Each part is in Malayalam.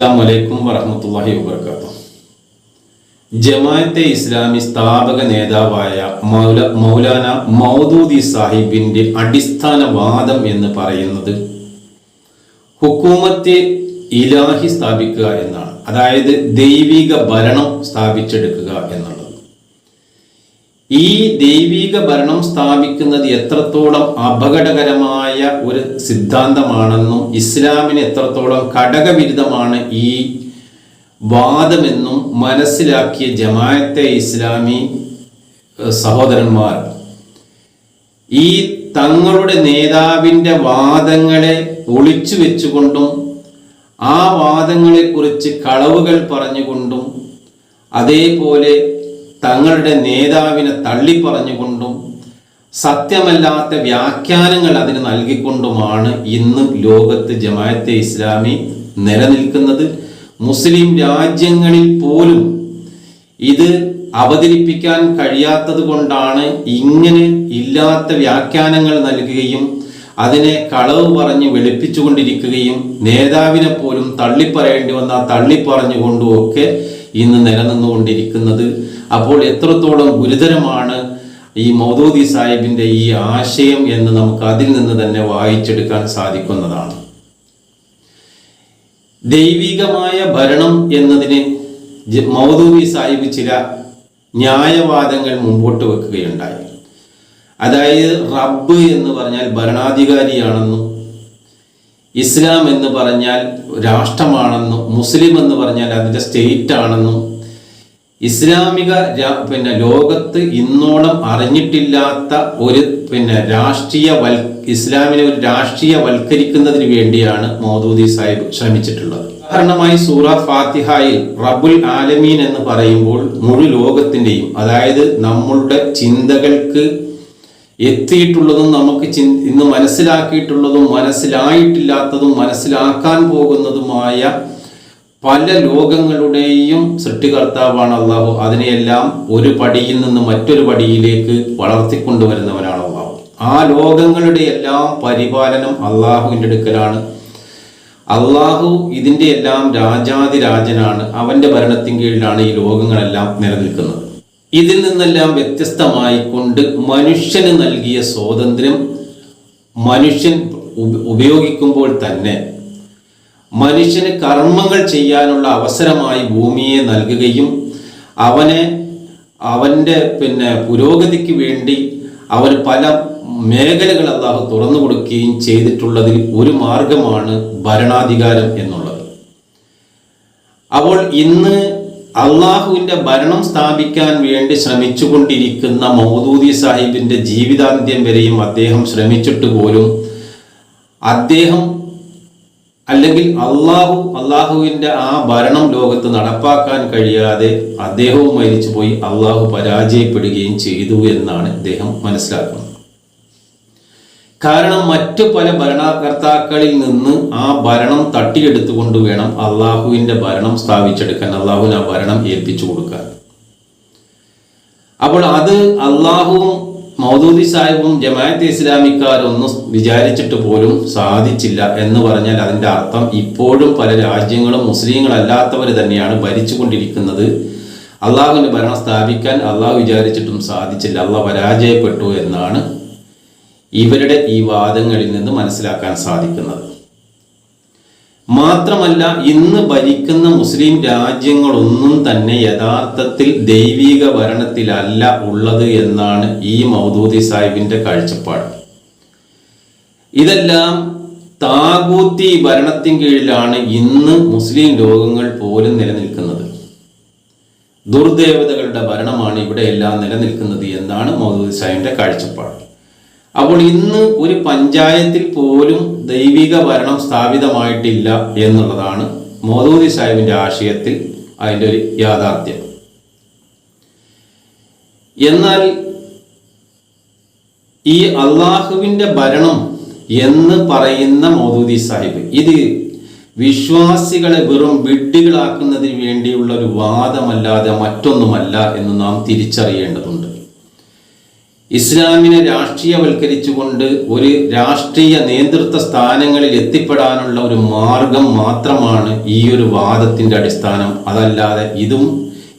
അസ്സാം വലൈക്കും വറഹമത്തല്ലാഹി വബർക്കാത്തു ജമാഅത്തെ ഇസ്ലാമി സ്ഥാപക നേതാവായ മൗല മൗലാന മൗദൂദി സാഹിബിന്റെ അടിസ്ഥാന വാദം എന്ന് പറയുന്നത് ഹുക്കൂമത്തെ ഇലാഹി സ്ഥാപിക്കുക എന്നാണ്. അതായത് ദൈവിക ഭരണം സ്ഥാപിച്ചെടുക്കുക എന്നുള്ളത്. ഈ ദൈവീക ഭരണം സ്ഥാപിക്കുന്നത് എത്രത്തോളം അപകടകരമായ ഒരു സിദ്ധാന്തമാണെന്നും ഇസ്ലാമിന് എത്രത്തോളം ഘടകവിരുദ്ധമാണ് ഈ വാദമെന്നും മനസ്സിലാക്കിയ ജമായത്തെ ഇസ്ലാമി സഹോദരന്മാർ. ഈ തങ്ങളുടെ നേതാവിന്റെ വാദങ്ങളെ ഒളിച്ചു വെച്ചുകൊണ്ടും ആ വാദങ്ങളെക്കുറിച്ച് കളവുകൾ പറഞ്ഞുകൊണ്ടും അതേപോലെ തങ്ങളുടെ നേതാവിനെ തള്ളിപ്പറഞ്ഞുകൊണ്ടും സത്യമല്ലാത്ത വ്യാഖ്യാനങ്ങൾ അതിന് നൽകിക്കൊണ്ടുമാണ് ഇന്ന് ലോകത്ത് ജമാഅത്തെ ഇസ്ലാമി നിലനിൽക്കുന്നത്. മുസ്ലിം രാജ്യങ്ങളിൽ പോലും ഇത് അവതരിപ്പിക്കാൻ കഴിയാത്തത് കൊണ്ടാണ് ഇങ്ങനെ ഇല്ലാത്ത വ്യാഖ്യാനങ്ങൾ നൽകുകയും അതിനെ കളവ് പറഞ്ഞ് വെളുപ്പിച്ചുകൊണ്ടിരിക്കുകയും നേതാവിനെ പോലും തള്ളിപ്പറയേണ്ടി വന്ന തള്ളിപ്പറഞ്ഞുകൊണ്ടും ഒക്കെ ഇന്ന് നിലനിന്നുകൊണ്ടിരിക്കുന്നത്. അപ്പോൾ എത്രത്തോളം ഗുരുതരമാണ് ഈ മൗദൂദി സാഹിബിന്റെ ഈ ആശയം എന്ന് നമുക്ക് അതിൽ നിന്ന് തന്നെ വായിച്ചെടുക്കാൻ സാധിക്കുന്നതാണ്. ദൈവികമായ ഭരണം എന്നതിന് മൗദൂദി സാഹിബ് ചില ന്യായവാദങ്ങൾ മുമ്പോട്ട് വെക്കുകയുണ്ടായി. അതായത് റബ്ബ് എന്ന് പറഞ്ഞാൽ ഭരണാധികാരിയാണെന്നും ഇസ്ലാം എന്ന് പറഞ്ഞാൽ രാഷ്ട്രമാണെന്നും മുസ്ലിം എന്ന് പറഞ്ഞാൽ അതിന്റെ സ്റ്റേറ്റ് ആണെന്നും ഇസ്ലാമിക പിന്നെ ലോകത്ത് ഇന്നോളം അറിഞ്ഞിട്ടില്ലാത്ത ഒരു പിന്നെ രാഷ്ട്രീയ വൽ ഇസ്ലാമിനെ ഒരു രാഷ്ട്രീയ വൽക്കരിക്കുന്നതിന് വേണ്ടിയാണ് മോദൂദി സാഹിബ് ശ്രമിച്ചിട്ടുള്ളത്. ഉദാഹരണമായി സൂറ ഫാത്തിഹായിൽ റബുൽ ആലമീൻ എന്ന് പറയുമ്പോൾ മുഴു ലോകത്തിന്റെയും അതായത് നമ്മളുടെ ചിന്തകൾക്ക് എത്തിയിട്ടുള്ളതും നമുക്ക് ഇന്ന് മനസ്സിലാക്കിയിട്ടുള്ളതും മനസ്സിലായിട്ടില്ലാത്തതും മനസ്സിലാക്കാൻ പോകുന്നതുമായ പല ലോകങ്ങളുടെയും സൃഷ്ടികർത്താവാണ് അള്ളാഹു. അതിനെയെല്ലാം ഒരു പടിയിൽ നിന്ന് മറ്റൊരു പടിയിലേക്ക് വളർത്തിക്കൊണ്ടുവരുന്നവനാണ് അള്ളാഹു. ആ ലോകങ്ങളുടെ എല്ലാം പരിപാലനം അള്ളാഹുവിന്റെ അടുക്കലാണ്. അള്ളാഹു ഇതിന്റെ എല്ലാം രാജാതിരാജനാണ്. അവന്റെ ഭരണത്തിൻ കീഴിലാണ് ഈ ലോകങ്ങളെല്ലാം നിലനിൽക്കുന്നത്. ഇതിൽ നിന്നെല്ലാം വ്യത്യസ്തമായി കൊണ്ട് മനുഷ്യന് നൽകിയ സ്വാതന്ത്ര്യം മനുഷ്യൻ ഉപ- ഉപയോഗിക്കുമ്പോൾ തന്നെ മനുഷ്യന് കർമ്മങ്ങൾ ചെയ്യാനുള്ള അവസരമായി ഭൂമിയെ നൽകുകയും അവനെ അവന്റെ പിന്നെ പുരോഗതിക്ക് വേണ്ടി അവന് പല മേഖലകൾ അള്ളാഹു തുറന്നു കൊടുക്കുകയും ചെയ്തിട്ടുള്ളതിൽ ഒരു മാർഗമാണ് ഭരണാധികാരം എന്നുള്ളത്. അപ്പോൾ ഇന്ന് അള്ളാഹുവിന്റെ ഭരണം സ്ഥാപിക്കാൻ വേണ്ടി ശ്രമിച്ചുകൊണ്ടിരിക്കുന്ന മൗദൂദി സാഹിബിന്റെ ജീവിതാന്ത്യം വരെയും അദ്ദേഹം ശ്രമിച്ചിട്ട് പോലും അദ്ദേഹം അല്ലെങ്കിൽ അള്ളാഹു അള്ളാഹുവിന്റെ ആ ഭരണം ലോകത്ത് നടപ്പാക്കാൻ കഴിയാതെ അദ്ദേഹവും മരിച്ചുപോയി. അള്ളാഹു പരാജയപ്പെടുകയും ചെയ്തു എന്നാണ് അദ്ദേഹം മനസ്സിലാക്കുന്നത്. കാരണം മറ്റു പല ഭരണകർത്താക്കളിൽ നിന്ന് ആ ഭരണം തട്ടിയെടുത്തുകൊണ്ട് വേണം അള്ളാഹുവിന്റെ ഭരണം സ്ഥാപിച്ചെടുക്കാൻ അള്ളാഹുവിന് ആ ഭരണം ഏൽപ്പിച്ചു കൊടുക്കാൻ. അപ്പോൾ അത് അള്ളാഹുവും മൗദൂദി സാഹിബും ജമാഅത്ത് ഇസ്ലാമിക്കാരൊന്നും വിചാരിച്ചിട്ട് പോലും സാധിച്ചില്ല എന്ന് പറഞ്ഞാൽ അതിന്റെ അർത്ഥം ഇപ്പോഴും പല രാജ്യങ്ങളും മുസ്ലിങ്ങളല്ലാത്തവർ തന്നെയാണ് ഭരിച്ചുകൊണ്ടിരിക്കുന്നത്. അള്ളാഹുവിന്റെ ഭരണം സ്ഥാപിക്കാൻ അള്ളാഹു വിചാരിച്ചിട്ടും സാധിച്ചില്ല. അള്ളാഹ് പരാജയപ്പെട്ടു എന്നാണ് ഇവരുടെ ഈ വാദങ്ങളിൽ നിന്ന് മനസ്സിലാക്കാൻ സാധിക്കുന്നത്. മാത്രമല്ല ഇന്ന് ഭരിക്കുന്ന മുസ്ലിം രാജ്യങ്ങളൊന്നും തന്നെ യഥാർത്ഥത്തിൽ ദൈവിക ഭരണത്തിലല്ല ഉള്ളത് എന്നാണ് ഈ മൗദൂദി സാഹിബിന്റെ കാഴ്ചപ്പാട്. ഇതെല്ലാം താകൂത്തി ഭരണത്തിൻ കീഴിലാണ് ഇന്ന് മുസ്ലിം ലോകങ്ങൾ പോലും നിലനിൽക്കുന്നത്. ദുർദേവതകളുടെ ഭരണമാണ് ഇവിടെയെല്ലാം നിലനിൽക്കുന്നത് എന്നാണ് മൗദൂദി സാഹിബിന്റെ കാഴ്ചപ്പാട്. അപ്പോൾ ഇന്ന് ഒരു പഞ്ചായത്തിൽ പോലും ദൈവിക ഭരണം സ്ഥാപിതമായിട്ടില്ല എന്നുള്ളതാണ് മോദൂദി സാഹിബിന്റെ ആശയത്തിൽ അതിന്റെ ഒരു യാഥാർത്ഥ്യം. എന്നാൽ ഈ അള്ളാഹുവിന്റെ ഭരണം എന്ന് പറയുന്ന മോദൂദി സാഹിബ് ഇത് വിശ്വാസികളെ വെറും വിഡ്ഢികളാക്കുന്നതിന് വേണ്ടിയുള്ള ഒരു വാദമല്ലാതെ മറ്റൊന്നുമല്ല എന്ന് നാം തിരിച്ചറിയേണ്ടതുണ്ട്. ഇസ്ലാമിനെ രാഷ്ട്രീയവൽക്കരിച്ചുകൊണ്ട് ഒരു രാഷ്ട്രീയ നേതൃത്വ സ്ഥാനങ്ങളിൽ എത്തിപ്പെടാനുള്ള ഒരു മാർഗം മാത്രമാണ് ഈ ഒരു വാദത്തിന്റെ അടിസ്ഥാനം. അതല്ലാതെ ഇതും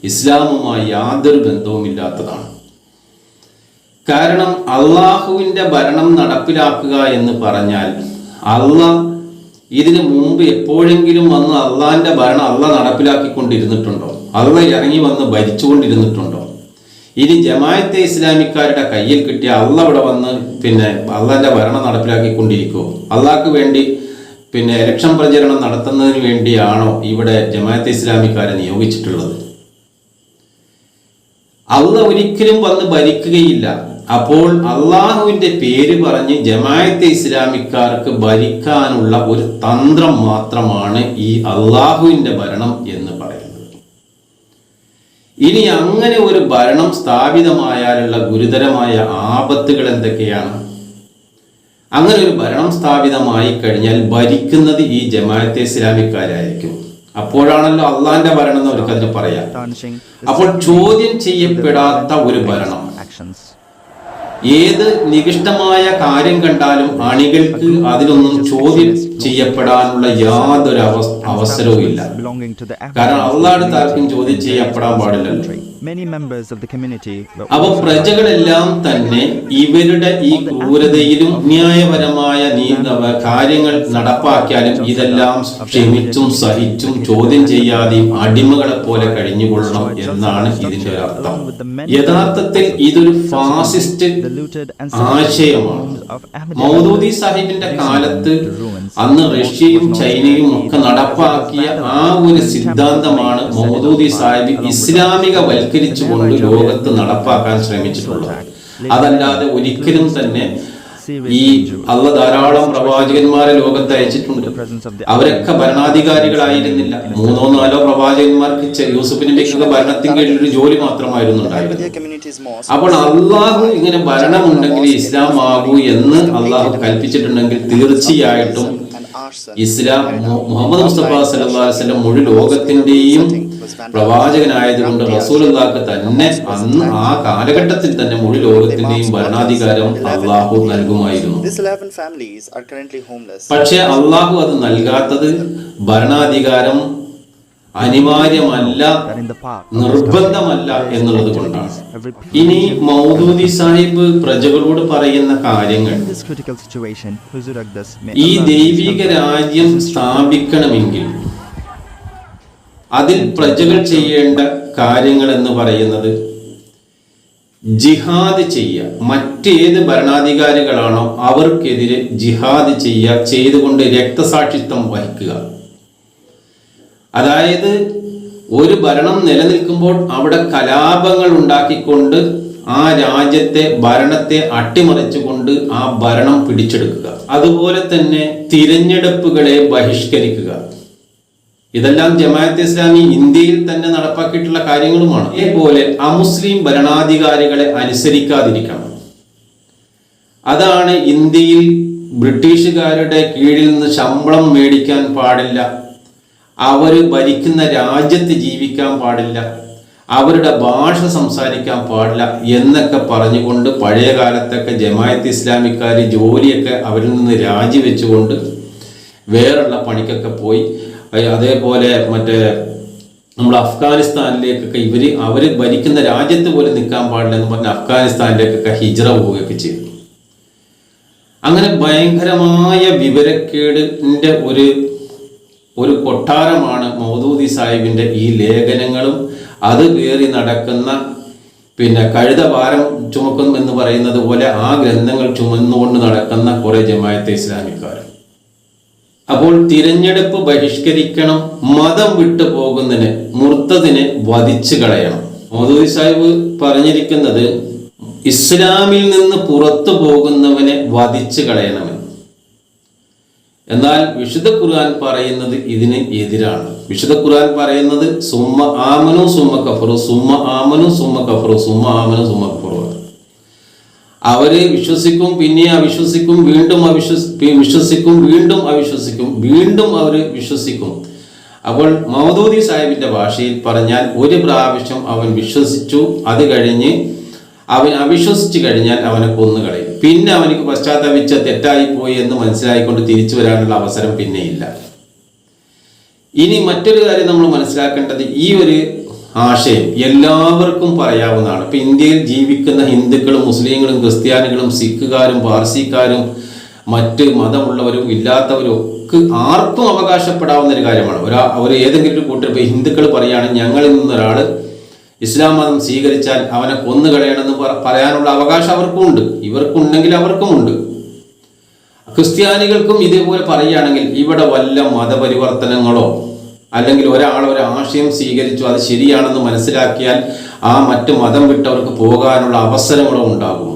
ഇസ്ലാമുമായി യാതൊരു ബന്ധവുമില്ലാത്തതാണ്. കാരണം അള്ളാഹുവിന്റെ ഭരണം നടപ്പിലാക്കുക എന്ന് പറഞ്ഞാൽ അള്ളാഹ് ഇതിനു മുമ്പ് എപ്പോഴെങ്കിലും വന്ന് അള്ളാഹിന്റെ ഭരണം അള്ള നടപ്പിലാക്കിക്കൊണ്ടിരുന്നിട്ടുണ്ടോ? അള്ള ഇറങ്ങി വന്ന് ഭരിച്ചുകൊണ്ടിരുന്നിട്ടുണ്ടോ? ഇനി ജമായത്തെ ഇസ്ലാമിക്കാരുടെ കയ്യിൽ കിട്ടിയ അള്ള ഇവിടെ വന്ന് പിന്നെ അള്ളാന്റെ ഭരണം നടപ്പിലാക്കിക്കൊണ്ടിരിക്കുമോ അള്ളാഹ്ക്ക് വേണ്ടി പിന്നെ ഇലക്ഷൻ പ്രചരണം നടത്തുന്നതിന് വേണ്ടിയാണോ ഇവിടെ ജമായത്തെ ഇസ്ലാമിക്കാരെ നിയോഗിച്ചിട്ടുള്ളത്? അള്ള ഒരിക്കലും വന്ന് ഭരിക്കുകയില്ല. അപ്പോൾ അള്ളാഹുവിന്റെ പേര് പറഞ്ഞ് ജമായത്തെ ഇസ്ലാമിക്കാർക്ക് ഭരിക്കാനുള്ള ഒരു തന്ത്രം മാത്രമാണ് ഈ അള്ളാഹുവിന്റെ ഭരണം എന്ന് ഇനി അങ്ങനെ ഒരു ഭരണം സ്ഥാപിതമായാലുള്ള ഗുരുതരമായ ആപത്തുകൾ എന്തൊക്കെയാണ്? അങ്ങനെ ഒരു ഭരണം സ്ഥാപിതമായി കഴിഞ്ഞാൽ ഭരിക്കുന്നത് ഈ ജമാഅത്തെ ഇസ്ലാമിക്കാരായിരിക്കും. അപ്പോഴാണല്ലോ അള്ളാന്റെ ഭരണം എന്ന് അവർക്ക് അതിന് പറയാം. അപ്പോൾ ചോദ്യം ചെയ്യപ്പെടാത്ത ഒരു ഭരണം. ഏത് നികിഷ്ടമായ കാര്യം കണ്ടാലും അണികൾക്ക് അതിലൊന്നും ചോദ്യം ചെയ്യപ്പെടാനുള്ള യാതൊരു അവസ് അവസരവും ഇല്ല കാരണം അള്ളാഹുടെ താർക്കും ചോദ്യം ചെയ്യപ്പെടാൻ പാടില്ലല്ലോ. Also പ്രജകളെല്ലാം തന്നെ ഇവരുടെ ഈ ക്രൂരതയിലും ന്യായപരമായ നീന്തവ കാര്യങ്ങൾ നടപ്പാക്കിയാലും ഇതെല്ലാം ക്ഷമിച്ചും സഹിച്ചും ചോദ്യം ചെയ്യാതെയും അടിമകളെ പോലെ കഴിഞ്ഞുകൊള്ളണം എന്നാണ് ഇതിന്റെ ഒരു അർത്ഥം യഥാർത്ഥത്തിൽ ഇതൊരു ഫാസിസ്റ്റ് ആശയമാണ്. മൗദൂദി സാഹിബിന്റെ കാലത്ത് അന്ന് റഷ്യയും ചൈനയും ഒക്കെ നടപ്പാക്കിയ ആ ഒരു സിദ്ധാന്തമാണ് മൗദൂദി സാഹിബ് ഇസ്ലാമിക വൽക്കരിച്ചുകൊണ്ട് ലോകത്ത് നടപ്പാക്കാൻ ശ്രമിച്ചിട്ടുള്ളത്. അതല്ലാതെ ഒരിക്കലും തന്നെ ഈ അള്ള ധാരാളം പ്രവാചകന്മാരെ ലോകത്ത് അയച്ചിട്ടുണ്ട്. അവരൊക്കെ ഭരണാധികാരികളായിരുന്നില്ല. മൂന്നോ നാലോ പ്രവാചകന്മാർക്ക് യൂസുഫ് നബിക്കൊക്കെ ഭരണത്തിന് കീഴിൽ ഒരു ജോലി മാത്രമായിരുന്നു ഉണ്ടായിരുന്നത്. അപ്പോൾ അള്ളാഹു ഇങ്ങനെ ഭരണമുണ്ടെങ്കിൽ ഇസ്ലാം ആകൂ എന്ന് അള്ളാഹു കൽപ്പിച്ചിട്ടുണ്ടെങ്കിൽ തീർച്ചയായിട്ടും ഇസ്ലാം മുഹമ്മദ് മുസ്തഫ വസല്ലം മുഴു ലോകത്തിന്റെയും പ്രവാചകനായതുകൊണ്ട് റസൂലുള്ളാഹ് തന്നെ അന്ന് ആ കാലഘട്ടത്തിൽ തന്നെ മുഴു ലോകത്തിന്റെയും ഭരണാധികാരം അള്ളാഹു നൽകുമായിരുന്നു. പക്ഷേ 11 families are currently homeless. പക്ഷെ അള്ളാഹു അത് നൽകാത്തത് ഭരണാധികാരം അനിവാര്യമല്ല നിർബന്ധമല്ല എന്നുള്ളത് കൊണ്ടാണ്. ഇനി മൗദൂദി സാഹിബ് പ്രജകളോട് പറയുന്ന കാര്യങ്ങൾ. ഈ ദൈവിക രാജ്യം സ്ഥാപിക്കണമെങ്കിൽ അതിൽ പ്രജകൾ ചെയ്യേണ്ട കാര്യങ്ങൾ എന്ന് പറയുന്നത് ജിഹാദ് ചെയ്യുക. മറ്റേത് ഭരണാധികാരികളാണോ അവർക്കെതിരെ ജിഹാദ് ചെയ്യുക ചെയ്തുകൊണ്ട് രക്തസാക്ഷിത്വം വഹിക്കുക. അതായത് ഒരു ഭരണം നിലനിൽക്കുമ്പോൾ അവിടെ കലാപങ്ങൾ ഉണ്ടാക്കിക്കൊണ്ട് ആ രാജ്യത്തെ ഭരണത്തെ അട്ടിമറിച്ചുകൊണ്ട് ആ ഭരണം പിടിച്ചെടുക്കുക. അതുപോലെ തന്നെ തിരഞ്ഞെടുപ്പുകളെ ബഹിഷ്കരിക്കുക. ഇതെല്ലാം ജമാഅത്ത് ഇസ്ലാമി ഇന്ത്യയിൽ തന്നെ നടപ്പാക്കിയിട്ടുള്ള കാര്യങ്ങളുമാണ്. അതേപോലെ അമുസ്ലിം ഭരണാധികാരികളെ അനുസരിക്കാതിരിക്കണം. അതാണ് ഇന്ത്യയിൽ ബ്രിട്ടീഷുകാരുടെ കീഴിൽ നിന്ന് ശമ്പളം മേടിക്കാൻ പാടില്ല. അവർ ഭരിക്കുന്ന രാജ്യത്ത് ജീവിക്കാൻ പാടില്ല. അവരുടെ ഭാഷ സംസാരിക്കാൻ പാടില്ല എന്നൊക്കെ പറഞ്ഞുകൊണ്ട് പഴയ കാലത്തൊക്കെ ജമായത്ത് ഇസ്ലാമിക്കാർ ജോലിയൊക്കെ അവരിൽ നിന്ന് രാജിവെച്ചുകൊണ്ട് വേറുള്ള പണിക്കൊക്കെ പോയി അതേപോലെ മറ്റേ നമ്മൾ അഫ്ഗാനിസ്ഥാനിലേക്കൊക്കെ ഇവർ അവർ ഭരിക്കുന്ന രാജ്യത്ത് പോലും നിൽക്കാൻ പാടില്ല എന്ന് പറഞ്ഞ് അഫ്ഗാനിസ്ഥാനിലേക്കൊക്കെ ഹിജ്റ പോവുകയൊക്കെ ചെയ്തു. അങ്ങനെ ഭയങ്കരമായ വിവരക്കേടിന്റെ ഒരു ഒരു കൊട്ടാരമാണ് മൗദൂദി സാഹിബിന്റെ ഈ ലേഖനങ്ങളും. അത് കയറി നടക്കുന്ന പിന്നെ കഴുത ഭാരം ചുമക്കും എന്ന് പറയുന്നത് പോലെ ആ ഗ്രന്ഥങ്ങൾ ചുമന്നുകൊണ്ട് നടക്കുന്ന കുറേ ജമായത്തെ ഇസ്ലാമിക്കാർ. അപ്പോൾ തിരഞ്ഞെടുപ്പ് ബഹിഷ്കരിക്കണം മതം വിട്ടു പോകുന്നതിന് മുർത്തതിനെ വധിച്ചു കളയണം. മോദൂരി സാഹിബ് പറഞ്ഞിരിക്കുന്നത് ഇസ്ലാമിൽ നിന്ന് പുറത്തു പോകുന്നവനെ വധിച്ചു കളയണമെന്ന്. എന്നാൽ വിശുദ്ധ ഖുർആൻ പറയുന്നത് ഇതിന് എതിരാണ്. വിശുദ്ധ ഖുർആൻ പറയുന്നത് സുമ്മ ആമനു സുമ്മ കഫറു സുമ്മ ആമനു സുമ്മ കഫറു സുമ്മ ആമനു സുമ്മ കഫറു. അവർ വിശ്വസിക്കും പിന്നെ അവിശ്വസിക്കും വീണ്ടും അവിശ്വസി വിശ്വസിക്കും വീണ്ടും അവിശ്വസിക്കും വീണ്ടും അവർ വിശ്വസിക്കും. അപ്പോൾ മൗദൂദി സാഹിബിന്റെ ഭാഷയിൽ പറഞ്ഞാൽ ഒരു പ്രാവശ്യം അവൻ വിശ്വസിച്ചു അത് കഴിഞ്ഞ് അവൻ അവിശ്വസിച്ചു കഴിഞ്ഞാൽ അവനെ കൊന്നുകളയും. പിന്നെ അവനക്ക് പശ്ചാത്തപിച്ച തെറ്റായിപ്പോയി എന്ന് മനസ്സിലായിക്കൊണ്ട് തിരിച്ചു വരാനുള്ള അവസരം പിന്നെയില്ല. ഇനി മറ്റൊരു കാര്യം നമ്മൾ മനസ്സിലാക്കേണ്ടത് ഈ ഒരു ആശയം എല്ലാവർക്കും പറയാവുന്നതാണ്. ഇപ്പൊ ഇന്ത്യയിൽ ജീവിക്കുന്ന ഹിന്ദുക്കളും മുസ്ലിങ്ങളും ക്രിസ്ത്യാനികളും സിഖുകാരും പാർസിക്കാരും മറ്റ് മതമുള്ളവരും ഇല്ലാത്തവരും ഒക്കെ ആർക്കും അവകാശപ്പെടാവുന്ന ഒരു കാര്യമാണ്. ഒരാ അവർ ഏതെങ്കിലും ഒരു കൂട്ടർ ഇപ്പൊ ഹിന്ദുക്കൾ പറയുകയാണെങ്കിൽ ഞങ്ങളിൽ നിന്നൊരാൾ ഇസ്ലാം മതം സ്വീകരിച്ചാൽ അവനെ കൊന്നുകളയണമെന്ന് പറ- പറയാനുള്ള അവകാശം അവർക്കും ഉണ്ട്. ഇവർക്കുണ്ടെങ്കിൽ അവർക്കുമുണ്ട് ക്രിസ്ത്യാനികൾക്കും ഇതേപോലെ പറയുകയാണെങ്കിൽ ഇവിടെ വല്ല മതപരിവർത്തനങ്ങളോ അല്ലെങ്കിൽ ഒരാൾ ഒരു ആശയം സ്വീകരിച്ചു അത് ശരിയാണെന്ന് മനസ്സിലാക്കിയാൽ ആ മറ്റു മതം വിട്ടവർക്ക് പോകാനുള്ള അവസരങ്ങളും ഉണ്ടാകുമോ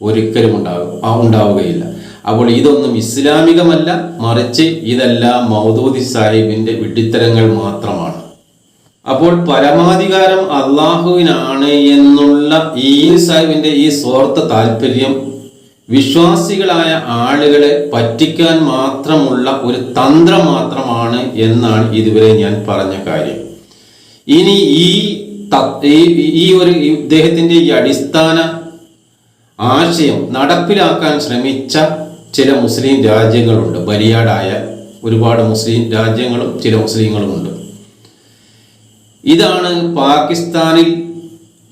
ഒരിക്കലും ഉണ്ടാകും ആ ഉണ്ടാവുകയില്ല. അപ്പോൾ ഇതൊന്നും ഇസ്ലാമികമല്ല മറിച്ച് ഇതെല്ലാം മൗദൂദി സാഹിബിന്റെ വിഡിത്തരങ്ങൾ മാത്രമാണ്. അപ്പോൾ പരമാധികാരം അള്ളാഹുവിനാണ് എന്നുള്ള ഈ സാഹിബിന്റെ ഈ സ്വാർത്ഥ താല്പര്യം വിശ്വാസികളായ ആളുകളെ പറ്റിക്കാൻ മാത്രമുള്ള ഒരു തന്ത്രം മാത്രമാണ് എന്നാണ് ഇതുവരെ ഞാൻ പറഞ്ഞ കാര്യം. ഇനി ഈ ഈ- ഒരു ഇദ്ദേഹത്തിന്റെ ഈ അടിസ്ഥാന ആശയം നടപ്പിലാക്കാൻ ശ്രമിച്ച ചില മുസ്ലിം രാജ്യങ്ങളുണ്ട്. ബലിയാടായ ഒരുപാട് മുസ്ലിം രാജ്യങ്ങളും ചില മുസ്ലിങ്ങളുമുണ്ട്. ഇതാണ് പാകിസ്ഥാനിൽ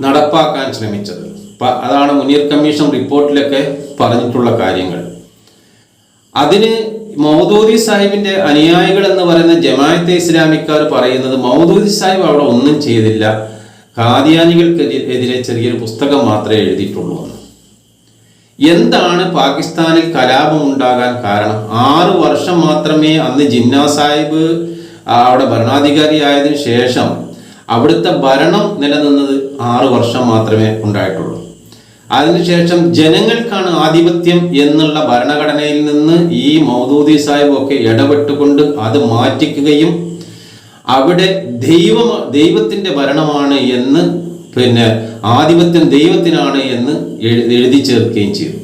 നടപ്പാക്കാൻ ശ്രമിച്ചത്. അതാണ് മുനീർ കമ്മീഷൻ റിപ്പോർട്ടിലൊക്കെ പറഞ്ഞിട്ടുള്ള കാര്യങ്ങൾ. അതിന് മൗദൂദി സാഹിബിന്റെ അനുയായികൾ എന്ന് പറയുന്ന ജമാഅത്തെ ഇസ്ലാമിക്കാർ പറയുന്നത് മൗദൂദി സാഹിബ് അവിടെ ഒന്നും ചെയ്തില്ല. ഖാദിയാനികൾക്കെതിരെ ചെറിയൊരു പുസ്തകം മാത്രമേ എഴുതിയിട്ടുള്ളൂ എന്ന്. എന്താണ് പാകിസ്ഥാനിൽ കലാപം ഉണ്ടാകാൻ കാരണം? ആറ് വർഷം മാത്രമേ അന്ന് ജിന്ന സാഹിബ് അവിടെ ഭരണാധികാരി ആയതിനു ശേഷം അവിടുത്തെ ഭരണം നിലനിന്നത് ആറു വർഷം മാത്രമേ ഉണ്ടായിട്ടുള്ളൂ. അതിനുശേഷം ജനങ്ങൾക്കാണ് ആധിപത്യം എന്നുള്ള ഭരണഘടനയിൽ നിന്ന് ഈ മൗദൂദി സാഹിബ് ഒക്കെ ഇടപെട്ടുകൊണ്ട് അത് മാറ്റിക്കുകയും അവിടെ ദൈവം ദൈവത്തിന്റെ ഭരണമാണ് എന്ന് പിന്നെ ആധിപത്യം ദൈവത്തിനാണ് എന്ന് എഴു- എഴുതി ചേർക്കുകയും ചെയ്തു.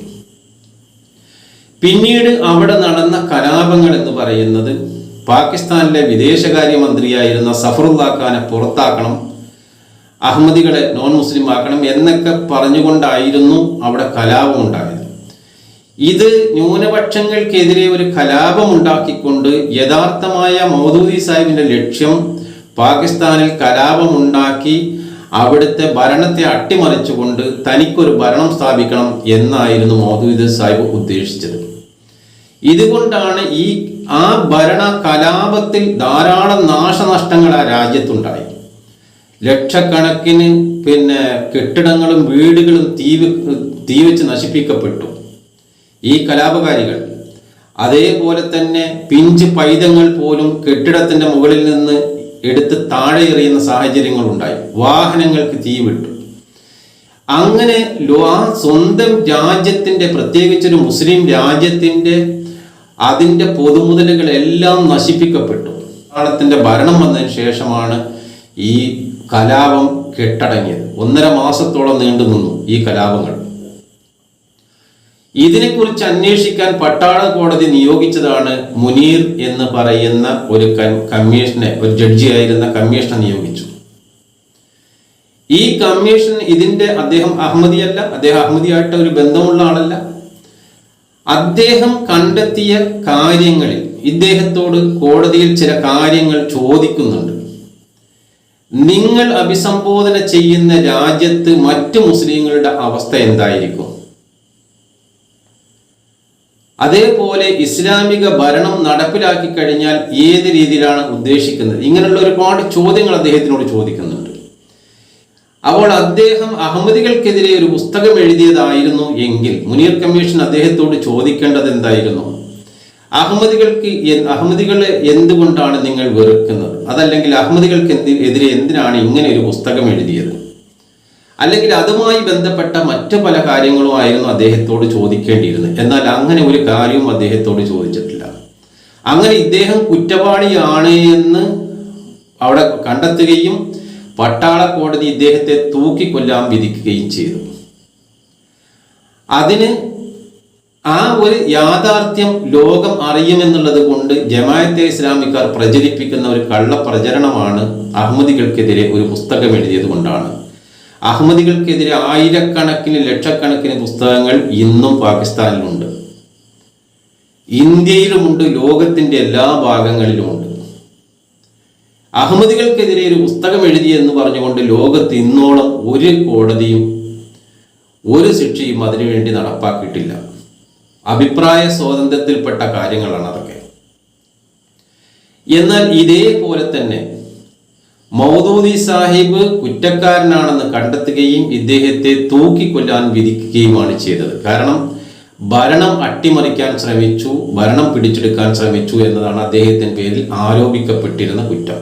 പിന്നീട് അവിടെ നടന്ന കലാപങ്ങൾ എന്ന് പറയുന്നത് പാകിസ്ഥാനിലെ വിദേശകാര്യമന്ത്രിയായിരുന്ന സഫറുല്ലാ ഖാനെ പുറത്താക്കണം അഹമ്മദികളെ നോൺ മുസ്ലിം ആക്കണം എന്നൊക്കെ പറഞ്ഞുകൊണ്ടായിരുന്നു അവിടെ കലാപം ഉണ്ടായത് ഇത് ന്യൂനപക്ഷങ്ങൾക്കെതിരെ ഒരു കലാപം ഉണ്ടാക്കിക്കൊണ്ട് യഥാർത്ഥമായ മൗദൂദി സാഹിബിന്റെ ലക്ഷ്യം പാകിസ്ഥാനിൽ കലാപം ഉണ്ടാക്കി അവിടുത്തെ ഭരണത്തെ അട്ടിമറിച്ചുകൊണ്ട് തനിക്കൊരു ഭരണം സ്ഥാപിക്കണം എന്നായിരുന്നു മൗദൂദി സാഹിബ് ഉദ്ദേശിച്ചത്. ഇതുകൊണ്ടാണ് ഈ ആ ഭരണ കലാപത്തിൽ ധാരാളം നാശനഷ്ടങ്ങൾ ആ രാജ്യത്തുണ്ടായി ലക്ഷക്കണക്കിന് പിന്നെ കെട്ടിടങ്ങളും വീടുകളും തീ തീവച്ച് നശിപ്പിക്കപ്പെട്ടു. ഈ കലാപകാരികൾ. അതേപോലെ തന്നെ പിഞ്ച് പൈതങ്ങൾ പോലും കെട്ടിടത്തിന്റെ മുകളിൽ നിന്ന് എടുത്ത് താഴെ എറിയുന്ന സാഹചര്യങ്ങളുണ്ടായി. വാഹനങ്ങൾക്ക് തീ വിട്ടു അങ്ങനെ ആ സ്വന്തം രാജ്യത്തിന്റെ പ്രത്യേകിച്ചൊരു മുസ്ലിം രാജ്യത്തിന്റെ അതിന്റെ പൊതുമുതലുകളെല്ലാം നശിപ്പിക്കപ്പെട്ടു. കാലത്തിന്റെ ഭരണം വന്നതിന് ശേഷമാണ് ഈ കലാപം കെട്ടടങ്ങിയത്. ഒന്നര മാസത്തോളം നീണ്ടു നിന്നു ഈ കലാപങ്ങൾ. ഇതിനെക്കുറിച്ച് അന്വേഷിക്കാൻ പട്ടാള കോടതി നിയോഗിച്ചതാണ് മുനീർ എന്ന് പറയുന്ന ഒരു കമ്മീഷനെ ഒരു ജഡ്ജിയായിരുന്ന കമ്മീഷനെ നിയോഗിച്ചു. ഈ കമ്മീഷൻ ഇതിന്റെ അദ്ദേഹം അഹമ്മദിയല്ല അദ്ദേഹം അഹമ്മദിയായിട്ട് ഒരു ബന്ധമുള്ള ആളല്ല. അദ്ദേഹം കണ്ടെത്തിയ കാര്യങ്ങളിൽ ഇദ്ദേഹത്തോട് കോടതിയിൽ ചില കാര്യങ്ങൾ ചോദിക്കുന്നുണ്ട്. നിങ്ങൾ അഭിസംബോധന ചെയ്യുന്ന രാജ്യത്ത് മറ്റു മുസ്ലിങ്ങളുടെ അവസ്ഥ എന്തായിരിക്കും? അതേപോലെ ഇസ്ലാമിക ഭരണം നടപ്പിലാക്കി കഴിഞ്ഞാൽ ഏത് രീതിയിലാണ് ഉദ്ദേശിക്കുന്നത്? ഇങ്ങനെയുള്ള ഒരുപാട് ചോദ്യങ്ങൾ അദ്ദേഹത്തിനോട് ചോദിക്കുന്നുണ്ട്. അപ്പോൾ അദ്ദേഹം അഹമ്മദികൾക്കെതിരെ ഒരു പുസ്തകം എഴുതിയതായിരുന്നു എങ്കിൽ മുനീർ കമ്മീഷൻ അദ്ദേഹത്തോട് ചോദിക്കേണ്ടത് എന്തായിരുന്നു? അഹമ്മദികൾക്ക് അഹമ്മദികളെ എന്തുകൊണ്ടാണ് നിങ്ങൾ വെറുക്കുന്നത്? അതല്ലെങ്കിൽ അഹമ്മദികൾക്ക് എന്തി എതിരെ എന്തിനാണ് ഇങ്ങനെ ഒരു പുസ്തകം എഴുതിയത്? അല്ലെങ്കിൽ അതുമായി ബന്ധപ്പെട്ട മറ്റു പല കാര്യങ്ങളുമായിരുന്നു അദ്ദേഹത്തോട് ചോദിക്കേണ്ടിയിരുന്നത്. എന്നാൽ അങ്ങനെ ഒരു കാര്യവും അദ്ദേഹത്തോട് ചോദിച്ചിട്ടില്ല. അങ്ങനെ ഇദ്ദേഹം കുറ്റവാളിയാണ് എന്ന് അവിടെ കണ്ടെത്തുകയും പട്ടാള കോടതി ഇദ്ദേഹത്തെ തൂക്കിക്കൊല്ലാൻ വിധിക്കുകയും ചെയ്തു. അതിന് ആ ഒരു യാഥാർത്ഥ്യം ലോകം അറിയുമെന്നുള്ളത് കൊണ്ട് ജമാഅത്തെ ഇസ്ലാമിക്കാർ പ്രചരിപ്പിക്കുന്ന ഒരു കള്ള പ്രചരണമാണ് അഹമ്മദികൾക്കെതിരെ ഒരു പുസ്തകം എഴുതിയത് കൊണ്ടാണ്. അഹമ്മദികൾക്കെതിരെ ആയിരക്കണക്കിന് ലക്ഷക്കണക്കിന് പുസ്തകങ്ങൾ ഇന്നും പാകിസ്ഥാനിലുണ്ട്. ഇന്ത്യയിലുമുണ്ട് ലോകത്തിന്റെ എല്ലാ ഭാഗങ്ങളിലുമുണ്ട്. അഹമ്മദികൾക്കെതിരെ ഒരു പുസ്തകം എഴുതി എന്ന് പറഞ്ഞുകൊണ്ട് ലോകത്ത് ഇന്നോളം ഒരു കോടതിയും ഒരു ശിക്ഷയും അതിനുവേണ്ടി നടപ്പാക്കിയിട്ടില്ല. അഭിപ്രായ സ്വാതന്ത്ര്യത്തിൽപ്പെട്ട കാര്യങ്ങളാണ് അതൊക്കെ. എന്നാൽ ഇതേപോലെ തന്നെ മൗദൂദി സാഹിബ് കുറ്റക്കാരനാണെന്ന് കണ്ടെത്തുകയും ഇദ്ദേഹത്തെ തൂക്കിക്കൊല്ലാൻ വിധിക്കുകയുമാണ് ചെയ്തത്. കാരണം ഭരണം അട്ടിമറിക്കാൻ ശ്രമിച്ചു ഭരണം പിടിച്ചെടുക്കാൻ ശ്രമിച്ചു എന്നതാണ് അദ്ദേഹത്തിന്റെ പേരിൽ ആരോപിക്കപ്പെട്ടിരുന്ന കുറ്റം.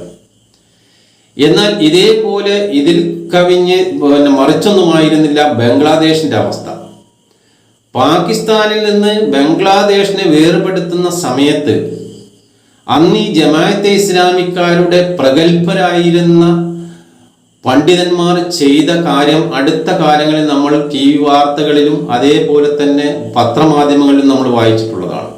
എന്നാൽ ഇതേപോലെ ഇതിൽ കവിഞ്ഞ് പിന്നെ മറിച്ചൊന്നുമായിരുന്നില്ല ബംഗ്ലാദേശിന്റെ അവസ്ഥ. പാകിസ്ഥാനിൽ നിന്ന് ബംഗ്ലാദേശിനെ വേർപെടുത്തുന്ന സമയത്ത് അന്ന് ഈ ജമാഅത്തെ ഇസ്ലാമിക്കാരുടെ പ്രഗത്ഭരായിരുന്ന പണ്ഡിതന്മാർ ചെയ്ത കാര്യം അടുത്ത കാലങ്ങളിൽ നമ്മൾ ടി വി വാർത്തകളിലും അതേപോലെ തന്നെ പത്രമാധ്യമങ്ങളിലും നമ്മൾ വായിച്ചിട്ടുള്ളതാണ്.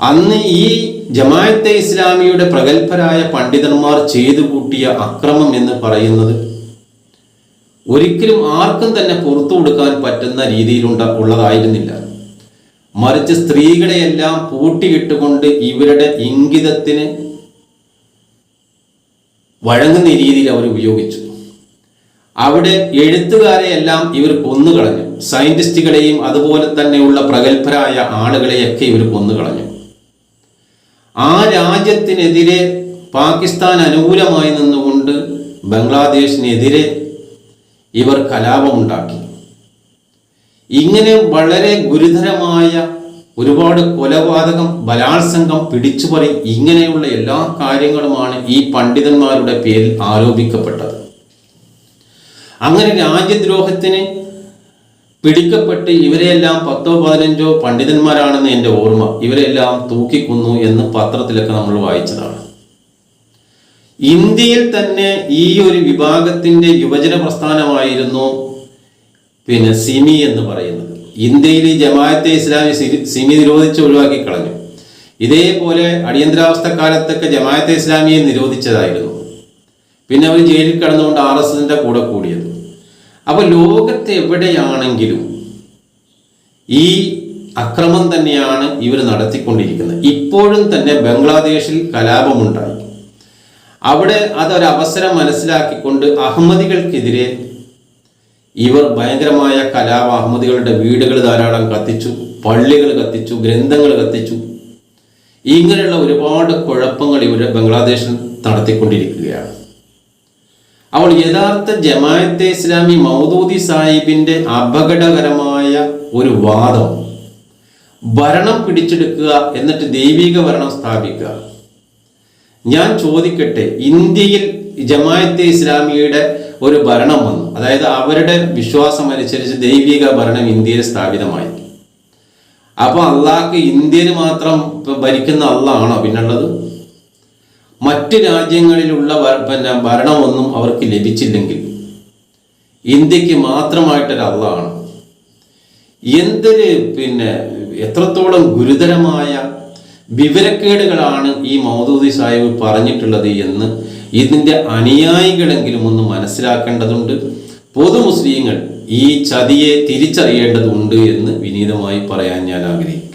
അന്ന് ഈ ജമാഅത്തെ ഇസ്ലാമിയുടെ പ്രഗത്ഭരായ പണ്ഡിതന്മാർ ചെയ്തു കൂട്ടിയ അക്രമം എന്ന് പറയുന്നത് ഒരിക്കലും ആർക്കും തന്നെ പുറത്തു കൊടുക്കാൻ പറ്റുന്ന രീതിയിലുണ്ട ഉള്ളതായിരുന്നില്ല. മറിച്ച് സ്ത്രീകളെയെല്ലാം പൂട്ടിയിട്ടുകൊണ്ട് ഇവരുടെ ഇംഗിതത്തിന് വഴങ്ങുന്ന രീതിയിൽ അവർ ഉപയോഗിച്ചു. അവിടെ എഴുത്തുകാരെ എല്ലാം ഇവർ കൊന്നുകളഞ്ഞു. സയന്റിസ്റ്റുകളെയും അതുപോലെ തന്നെയുള്ള പ്രഗത്ഭരായ ആളുകളെയൊക്കെ ഇവർ കൊന്നുകളഞ്ഞു. ആ രാജ്യത്തിനെതിരെ പാകിസ്ഥാൻ അനുകൂലമായി നിന്നുകൊണ്ട് ബംഗ്ലാദേശിനെതിരെ ഇവർ കലാപമുണ്ടാക്കി. ഇങ്ങനെ വളരെ ഗുരുതരമായ ഒരുപാട് കൊലപാതകം ബലാത്സംഗം പിടിച്ചുപറി ഇങ്ങനെയുള്ള എല്ലാ കാര്യങ്ങളുമാണ് ഈ പണ്ഡിതന്മാരുടെ പേരിൽ ആരോപിക്കപ്പെട്ടത്. അങ്ങനെ രാജ്യദ്രോഹത്തിന് പിടിക്കപ്പെട്ട് ഇവരെല്ലാം പത്തോ പതിനഞ്ചോ പണ്ഡിതന്മാരാണെന്ന് എന്റെ ഓർമ്മ. ഇവരെല്ലാം തൂക്കിക്കൊന്നു എന്ന് പത്രത്തിലൊക്കെ നമ്മൾ വായിച്ചതാണ്. ഇന്ത്യയിൽ തന്നെ ഈ ഒരു വിഭാഗത്തിന്റെ യുവജന പ്രസ്ഥാനമായിരുന്നു പിന്നെ സിമി എന്ന് പറയുന്നത്. ഇന്ത്യയിൽ ഈ ജമാഅത്തെ ഇസ്ലാമി സിമി നിരോധിച്ച് ഒഴിവാക്കി കളഞ്ഞു. ഇതേപോലെ അടിയന്തരാവസ്ഥ കാലത്തൊക്കെ ജമാഅത്തെ ഇസ്ലാമിയെ നിരോധിച്ചതായിരുന്നു. പിന്നെ അവർ ജയിലിൽ കടന്നുകൊണ്ട് ആർ എസ് എസിന്റെ കൂടെ കൂടിയത്. അപ്പൊ ലോകത്ത് എവിടെയാണെങ്കിലും ഈ അക്രമം തന്നെയാണ് ഇവർ നടത്തിക്കൊണ്ടിരിക്കുന്നത്. ഇപ്പോഴും തന്നെ ബംഗ്ലാദേശിൽ കലാപമുണ്ടായി. അവിടെ അതൊരവസരം മനസ്സിലാക്കിക്കൊണ്ട് അഹമ്മദികൾക്കെതിരെ ഇവർ ഭയങ്കരമായ കലാപ അഹമ്മദികളുടെ വീടുകൾ ധാരാളം കത്തിച്ചു പള്ളികൾ കത്തിച്ചു ഗ്രന്ഥങ്ങൾ കത്തിച്ചു. ഇങ്ങനെയുള്ള ഒരുപാട് കുഴപ്പങ്ങൾ ഇവർ ബംഗ്ലാദേശിൽ നടത്തിക്കൊണ്ടിരിക്കുകയാണ്. അവൾ യഥാർത്ഥ ജമാഅത്തെ ഇസ്ലാമി മൗദൂദി സാഹിബിന്റെ അപകടകരമായ ഒരു വാദം ഭരണം പിടിച്ചെടുക്കുക എന്നിട്ട് ദൈവിക ഭരണം സ്ഥാപിക്കുക. ഞാൻ ചോദിക്കട്ടെ ഇന്ത്യയിൽ ജമായത്തെ ഇസ്ലാമിയുടെ ഒരു ഭരണം വന്നു. അതായത് അവരുടെ വിശ്വാസം അനുസരിച്ച് ദൈവിക ഭരണം ഇന്ത്യയിൽ സ്ഥാപിതമായി. അപ്പോൾ അള്ളാഹ്ക്ക് ഇന്ത്യയിൽ മാത്രം ഭരിക്കുന്ന അള്ളാണോ പിന്നുള്ളത്? മറ്റ് രാജ്യങ്ങളിലുള്ള പിന്നെ ഭരണമൊന്നും അവർക്ക് ലഭിച്ചില്ലെങ്കിൽ ഇന്ത്യയ്ക്ക് മാത്രമായിട്ടൊരു അള്ളാണ് എന്തൊരു പിന്നെ എത്രത്തോളം ഗുരുതരമായ വിവരക്കേടുകളാണ് ഈ മൗദൂദി സാഹിബ് പറഞ്ഞിട്ടുള്ളത് എന്ന് ഇതിന്റെ അനുയായികളെങ്കിലും ഒന്ന് മനസ്സിലാക്കേണ്ടതുണ്ട്. പൊതു മുസ്ലിങ്ങൾ ഈ ചതിയെ തിരിച്ചറിയേണ്ടതുണ്ട് എന്ന് വിനീതമായി പറയാൻ ഞാൻ ആഗ്രഹിക്കുന്നു.